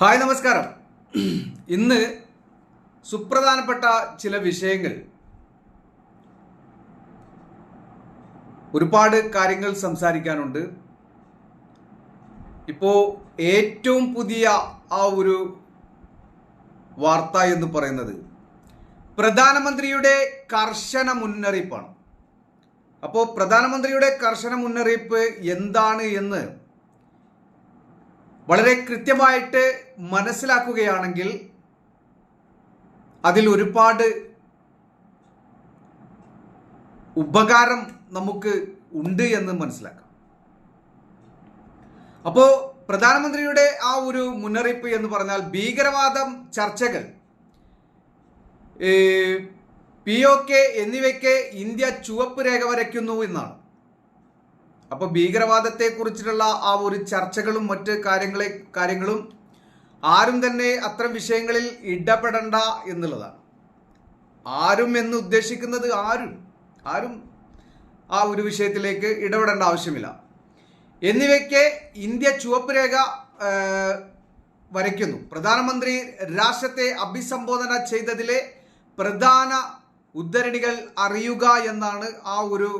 Hi നമസ്കാരം. ഇന്ന് സുപ്രധാനപ്പെട്ട ചില വിഷയങ്ങൾ. ഒരുപാട് കാര്യങ്ങൾ സംസാരിക്കാനുണ്ട്. ഇപ്പോൾ ഏറ്റവും പുതിയ ആ ഒരു വാർത്ത എന്ന് പറയുന്നത് പ്രധാനമന്ത്രിയുടെ കർശന മുന്നറിയിപ്പാണ്. അപ്പോൾ പ്രധാനമന്ത്രിയുടെ കർശന മുന്നറിയിപ്പ് എന്താണ് എന്ന് വളരെ കൃത്യമായിട്ട് മനസ്സിലാക്കുകയാണെങ്കിൽ അതിൽ ഒരുപാട് ഉപകാരം നമുക്ക് ഉണ്ട് എന്ന് മനസ്സിലാക്കാം. അപ്പോൾ പ്രധാനമന്ത്രിയുടെ ആ ഒരു മുന്നറിയിപ്പ് എന്ന് പറഞ്ഞാൽ ഭീകരവാദം ചർച്ചകൾ പി ഒ കെ എന്നിവയ്ക്ക് ഇന്ത്യ ചുവപ്പ് രേഖ വരയ്ക്കുന്നു എന്നാണ്. അപ്പോൾ ഭീകരവാദത്തെ കുറിച്ചിട്ടുള്ള ആ ഒരു ചർച്ചകളും മറ്റ് കാര്യങ്ങളെ കാര്യങ്ങളും ആരും തന്നെ അത്തരം വിഷയങ്ങളിൽ ഇടപെടണ്ട എന്നുള്ളതാണ്. ആരും എന്ന് ഉദ്ദേശിക്കുന്നത് ആരും. ആരും ആ ഒരു വിഷയത്തിലേക്ക് ഇടപെടേണ്ട ആവശ്യമില്ല. എന്നിവയ്ക്ക് ഇന്ത്യ ചുവപ്പ് രേഖ വരയ്ക്കുന്നു. പ്രധാനമന്ത്രി രാഷ്ട്രത്തെ അഭിസംബോധന ചെയ്തതിലെ പ്രധാന ഉദ്ധരണികൾ അറിയുക എന്നാണ് ആ ഒരു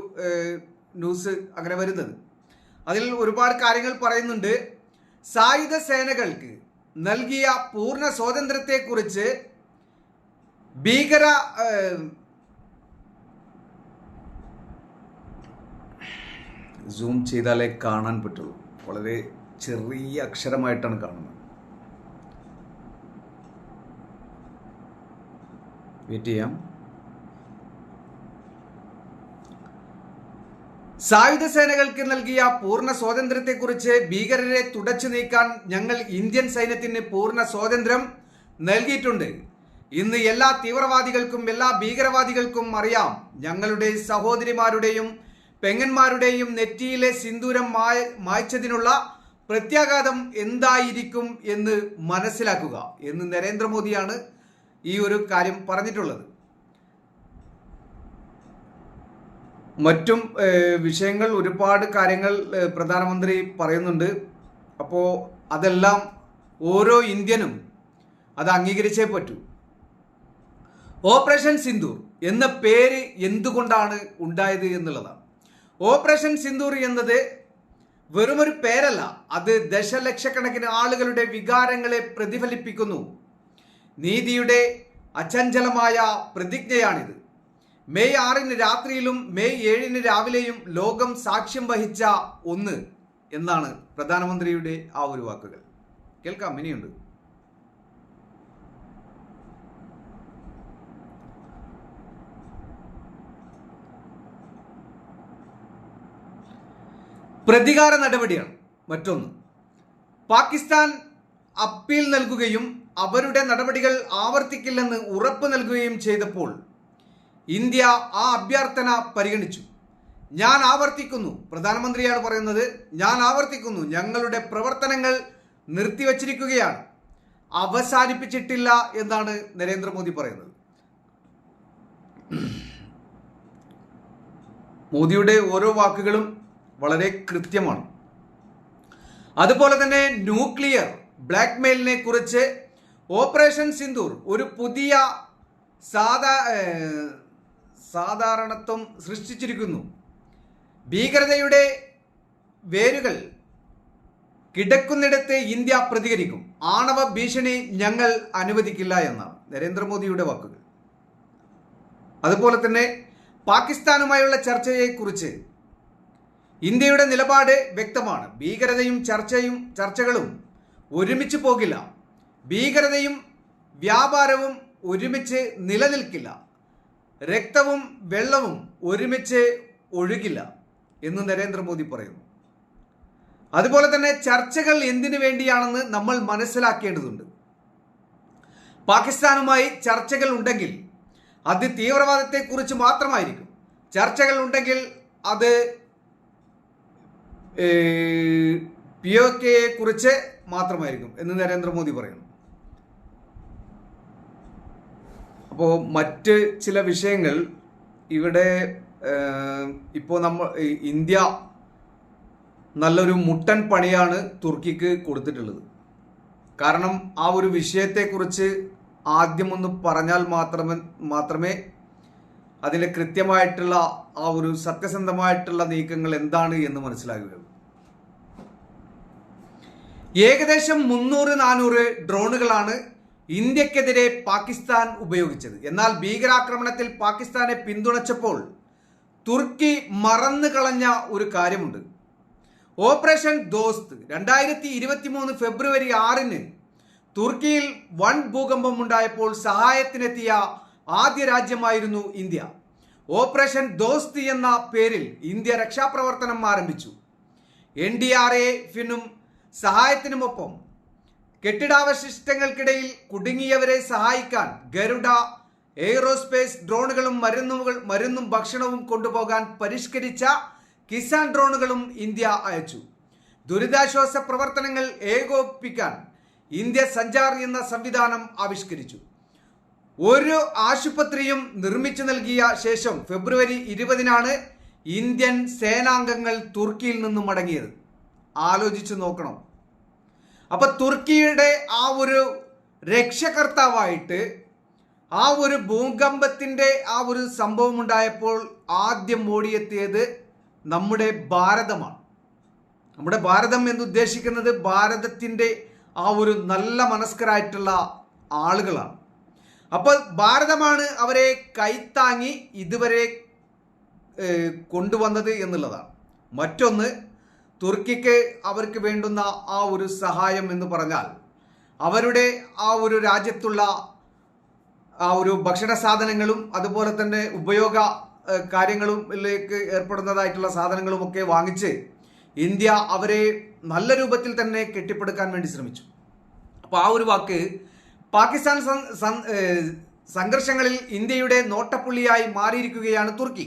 ന്യൂസ് അങ്ങനെ വരുന്നത്. അതിൽ ഒരുപാട് കാര്യങ്ങൾ പറയുന്നുണ്ട്. സായുധ സേനകൾക്ക് നൽകിയ പൂർണ സ്വാതന്ത്ര്യത്തെക്കുറിച്ച് ഭീകര സൂം ചെയ്താലേ കാണാൻ പറ്റുള്ളൂ. വളരെ ചെറിയ അക്ഷരമായിട്ടാണ് കാണുന്നത്. വെയിറ്റ് ചെയ്യാം. സായുധ സേനകൾക്ക് നൽകിയ പൂർണ സ്വാതന്ത്ര്യത്തെക്കുറിച്ച് ഭീകരരെ തുടച്ചു നീക്കാൻ ഞങ്ങൾ ഇന്ത്യൻ സൈന്യത്തിന് പൂർണ സ്വാതന്ത്ര്യം നൽകിയിട്ടുണ്ട്. ഇന്ന് എല്ലാ തീവ്രവാദികൾക്കും എല്ലാ ഭീകരവാദികൾക്കും അറിയാം ഞങ്ങളുടെ സഹോദരിമാരുടെയും പെങ്ങന്മാരുടെയും നെറ്റിയിലെ സിന്ദൂരം മായ മായ്ച്ചതിനുള്ള പ്രത്യാഘാതം എന്തായിരിക്കും എന്ന് മനസ്സിലാക്കുക. എന്ന് നരേന്ദ്രമോദിയാണ് ഈ ഒരു കാര്യം പറഞ്ഞിട്ടുള്ളത്. മറ്റും വിഷയങ്ങൾ ഒരുപാട് കാര്യങ്ങൾ പ്രധാനമന്ത്രി പറയുന്നുണ്ട്. അപ്പോൾ അതെല്ലാം ഓരോ ഇന്ത്യനും അത് അംഗീകരിച്ചേ പറ്റൂ. ഓപ്പറേഷൻ സിന്ദൂർ എന്ന പേര് എന്തുകൊണ്ടാണ് ഉണ്ടായത് എന്നുള്ളതാണ്. ഓപ്പറേഷൻ സിന്ദൂർ എന്നത് വെറുമൊരു പേരല്ല അത് ദശലക്ഷക്കണക്കിന് ആളുകളുടെ വികാരങ്ങളെ പ്രതിഫലിപ്പിക്കുന്നു. നീതിയുടെ അചഞ്ചലമായ പ്രതിജ്ഞയാണിത്. മെയ് ആറിന് രാത്രിയിലും മെയ് ഏഴിന് രാവിലെയും ലോകം സാക്ഷ്യം വഹിച്ച ഒന്ന് എന്നാണ് പ്രധാനമന്ത്രിയുടെ ആ ഒരു വാക്കുകൾ. കേൾക്കാം ഇനിയുണ്ട്. പ്രതികാര നടപടിയാണ് മറ്റൊന്ന്. പാകിസ്ഥാൻ അപ്പീൽ നൽകുകയും അവരുടെ നടപടികൾ ആവർത്തിക്കില്ലെന്ന് ഉറപ്പ് നൽകുകയും ചെയ്തപ്പോൾ ഇന്ത്യ ആ അഭ്യർത്ഥന പരിഗണിച്ചു. ഞാൻ ആവർത്തിക്കുന്നു. പ്രധാനമന്ത്രിയാണ് പറയുന്നത് ഞാൻ ആവർത്തിക്കുന്നു. ഞങ്ങളുടെ പ്രവർത്തനങ്ങൾ നിർത്തിവച്ചിരിക്കുകയാണ്. അവസാനിപ്പിച്ചിട്ടില്ല എന്നാണ് നരേന്ദ്രമോദി പറയുന്നത്. മോദിയുടെ ഓരോ വാക്കുകളും വളരെ കൃത്യമാണ്. അതുപോലെ തന്നെ ന്യൂക്ലിയർ ബ്ലാക്ക് മെയിലിനെ കുറിച്ച് ഓപ്പറേഷൻ സിന്ദൂർ ഒരു പുതിയ സാധാ സാധാരണത്വം സൃഷ്ടിച്ചിരിക്കുന്നു. ഭീകരതയുടെ വേരുകൾ കിടക്കുന്നിടത്ത് ഇന്ത്യ പ്രതികരിക്കും. ആണവ ഭീഷണി ഞങ്ങൾ അനുവദിക്കില്ല എന്നാണ് നരേന്ദ്രമോദിയുടെ വാക്കുകൾ. അതുപോലെ തന്നെ പാകിസ്ഥാനുമായുള്ള ചർച്ചയെക്കുറിച്ച് ഇന്ത്യയുടെ നിലപാട് വ്യക്തമാണ്. ഭീകരതയും ചർച്ചയും ചർച്ചകളും ഒരുമിച്ച് പോകില്ല. ഭീകരതയും വ്യാപാരവും ഒരുമിച്ച് നിലനിൽക്കില്ല. രക്തവും വെള്ളവും ഒരുമിച്ച് ഒഴുകില്ല എന്ന് നരേന്ദ്രമോദി പറയുന്നു. അതുപോലെ തന്നെ ചർച്ചകൾ എന്തിനു വേണ്ടിയാണെന്ന് നമ്മൾ മനസ്സിലാക്കേണ്ടതുണ്ട്. പാകിസ്ഥാനുമായി ചർച്ചകൾ ഉണ്ടെങ്കിൽ അത് തീവ്രവാദത്തെക്കുറിച്ച് മാത്രമായിരിക്കും. ചർച്ചകൾ ഉണ്ടെങ്കിൽ അത് പി ഒ കെയെ കുറിച്ച് മാത്രമായിരിക്കും എന്ന് നരേന്ദ്രമോദി പറയുന്നു. അപ്പോൾ മറ്റ് ചില വിഷയങ്ങൾ ഇവിടെ ഇപ്പോൾ നമ്മൾ ഇന്ത്യ നല്ലൊരു മുട്ടൻ പണിയാണ് തുർക്കിക്ക് കൊടുത്തിട്ടുള്ളത്. കാരണം ആ ഒരു വിഷയത്തെക്കുറിച്ച് ആദ്യമൊന്ന് പറഞ്ഞാൽ മാത്രമേ മാത്രമേ അതിലെ കൃത്യമായിട്ടുള്ള ആ ഒരു സത്യസന്ധമായിട്ടുള്ള നീക്കങ്ങൾ എന്താണ് എന്ന് മനസ്സിലാകുകയുള്ളൂ. ഏകദേശം മുന്നൂറ് നാനൂറ് ഡ്രോണുകളാണ് ഇന്ത്യക്കെതിരെ പാകിസ്ഥാൻ ഉപയോഗിച്ചത്. എന്നാൽ ഭീകരാക്രമണത്തിൽ പാകിസ്ഥാനെ പിന്തുണച്ചപ്പോൾ തുർക്കി മറന്നു കളഞ്ഞ ഒരു കാര്യമുണ്ട്. ഓപ്പറേഷൻ ദോസ്ത് രണ്ടായിരത്തി ഇരുപത്തി മൂന്ന് ഫെബ്രുവരി ആറിന് തുർക്കിയിൽ വൺ ഭൂകമ്പം ഉണ്ടായപ്പോൾ സഹായത്തിനെത്തിയ ആദ്യ രാജ്യമായിരുന്നു ഇന്ത്യ. ഓപ്പറേഷൻ ദോസ്ത് എന്ന പേരിൽ ഇന്ത്യ രക്ഷാപ്രവർത്തനം ആരംഭിച്ചു. എൻ ഡി ആർ എഫിനും സഹായത്തിനുമൊപ്പം കെട്ടിടാവശിഷ്ടങ്ങൾക്കിടയിൽ കുടുങ്ങിയവരെ സഹായിക്കാൻ ഗരുഡ എയ്റോസ്പേസ് ഡ്രോണുകളും മരുന്നുകൾ മരുന്നും ഭക്ഷണവും കൊണ്ടുപോകാൻ പരിഷ്കരിച്ച കിസാൻ ഡ്രോണുകളും ഇന്ത്യ അയച്ചു. ദുരിതാശ്വാസ പ്രവർത്തനങ്ങൾ ഏകോപിപ്പിക്കാൻ ഇന്ത്യ സഞ്ചാർ എന്ന സംവിധാനം ആവിഷ്കരിച്ചു. ഒരു ആശുപത്രിയും നിർമ്മിച്ചു നൽകിയ ശേഷം ഫെബ്രുവരി ഇരുപതിനാണ് ഇന്ത്യൻ സേനാംഗങ്ങൾ തുർക്കിയിൽ നിന്നും മടങ്ങിയത്. ആലോചിച്ചു നോക്കണം. അപ്പൊ തുർക്കിയുടെ ആ ഒരു രക്ഷകർത്താവായിട്ട് ആ ഒരു ഭൂകമ്പത്തിന്റെ ആ ഒരു സംഭവം ഉണ്ടായപ്പോൾ ആദ്യം ഓടിയെത്തിയത് നമ്മുടെ ഭാരതമാണ്. നമ്മുടെ ഭാരതം എന്ന് ഉദ്ദേശിക്കുന്നത് ഭാരതത്തിന്റെ ആ ഒരു നല്ല മനസ്കരായിട്ടുള്ള ആളുകളാണ്. അപ്പോൾ ഭാരതമാണ് അവരെ കൈത്താങ്ങി ഇതുവരെ കൊണ്ടുവന്നത് എന്നുള്ളതാണ്. മറ്റൊന്ന് തുർക്കിക്ക് അവർക്ക് വേണ്ടുന്ന ആ ഒരു സഹായം എന്ന് പറഞ്ഞാൽ അവരുടെ ആ ഒരു രാജ്യത്തുള്ള ആ ഒരു ഭക്ഷണ സാധനങ്ങളും അതുപോലെ തന്നെ ഉപയോഗ ഏഹ്, കാര്യങ്ങളിലേക്ക് ഏർപ്പെടുന്നതായിട്ടുള്ള സാധനങ്ങളുമൊക്കെ വാങ്ങിച്ച് ഇന്ത്യ അവരെ നല്ല രൂപത്തിൽ തന്നെ കെട്ടിപ്പടുക്കാൻ വേണ്ടി ശ്രമിച്ചു. അപ്പോൾ ആ ഒരു വാക്ക് പാകിസ്ഥാൻ സംഘർഷങ്ങളിൽ ഇന്ത്യയുടെ നോട്ടപ്പുള്ളിയായി മാറിയിരിക്കുകയാണ് തുർക്കി.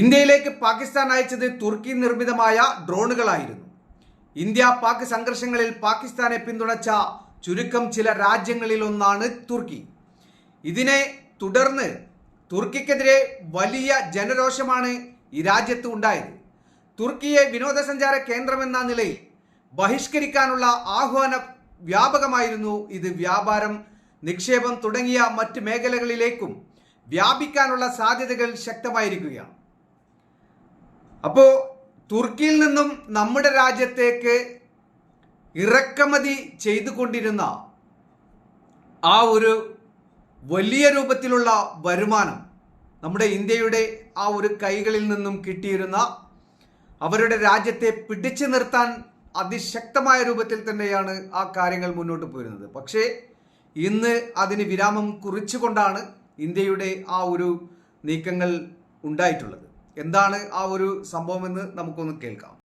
ഇന്ത്യയിലേക്ക് പാകിസ്ഥാൻ അയച്ചത് തുർക്കി നിർമ്മിതമായ ഡ്രോണുകളായിരുന്നു. ഇന്ത്യ പാക് സംഘർഷങ്ങളിൽ പാകിസ്ഥാനെ പിന്തുണച്ച ചുരുക്കം ചില രാജ്യങ്ങളിൽ ഒന്നാണ് തുർക്കി. ഇതിനെ തുടർന്ന് തുർക്കിക്കെതിരെ വലിയ ജനരോഷമാണ് ഈ രാജ്യത്ത് ഉണ്ടായത്. തുർക്കിയെ വിനോദസഞ്ചാര കേന്ദ്രമെന്ന നിലയിൽ ബഹിഷ്കരിക്കാനുള്ള ആഹ്വാന വ്യാപകമായിരുന്നു ഇത്. വ്യാപാരം നിക്ഷേപം തുടങ്ങിയ മറ്റ് മേഖലകളിലേക്കും വ്യാപിക്കാനുള്ള സാധ്യതകൾ ശക്തമായിരിക്കുകയാണ്. അപ്പോൾ തുർക്കിയിൽ നിന്നും നമ്മുടെ രാജ്യത്തേക്ക് ഇറക്കുമതി ചെയ്തുകൊണ്ടിരുന്ന ആ ഒരു വലിയ രൂപത്തിലുള്ള വരുമാനം നമ്മുടെ ഇന്ത്യയുടെ ആ ഒരു കൈകളിൽ നിന്നും കിട്ടിയിരുന്ന അവരുടെ രാജ്യത്തെ പിടിച്ചു നിർത്താൻ അതിശക്തമായ രൂപത്തിൽ തന്നെയാണ് ആ കാര്യങ്ങൾ മുന്നോട്ട് പോയിരുന്നത്. പക്ഷേ ഇന്ന് അതിന് വിരാമം കുറിച്ചുകൊണ്ടാണ് ഇന്ത്യയുടെ ആ ഒരു നീക്കങ്ങൾ ഉണ്ടായിട്ടുള്ളത്. എന്താണ് ആ ഒരു സംഭവമെന്ന് നമുക്കൊന്ന് കേൾക്കാം.